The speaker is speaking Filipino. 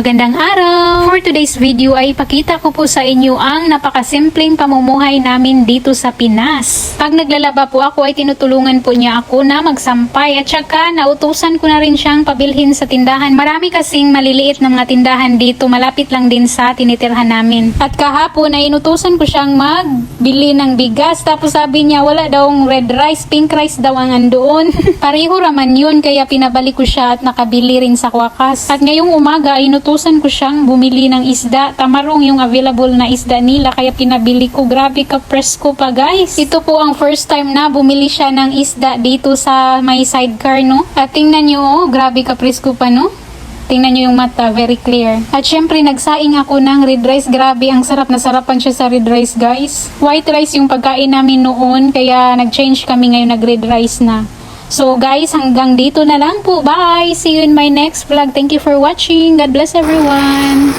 Magandang araw! For today's video ay ipakita ko po sa inyo ang napakasimpleng pamumuhay namin dito sa Pinas. Pag naglalaba po ako ay tinutulungan po niya ako na magsampay at saka nautusan ko na rin siyang pabilhin sa tindahan. Marami kasing maliliit na mga tindahan dito malapit lang din sa tinitirhan namin. At kahapon ay inutusan ko siyang magbili ng bigas tapos sabi niya wala daw red rice, pink rice daw ang andoon. Pareho raman yun kaya pinabalik ko siya at nakabili rin sa kwakas. At ngayong umaga ay inutusan ko siyang bumili ng isda. Tamarong yung available na isda nila kaya pinabili ko. Grabe ka presko pa guys. Ito po ang first time na bumili siya ng isda dito sa may sidecar no. At tingnan nyo oh, grabe ka presko pa no. Tingnan nyo yung mata, very clear. At syempre, nagsaing ako ng red rice. Grabe, ang sarap na sarapan siya sa red rice, guys. White rice yung pagkain namin noon, kaya nag-change kami ngayon nag-red rice na. So guys, hanggang dito na lang po. Bye! See you in my next vlog. Thank you for watching. God bless everyone.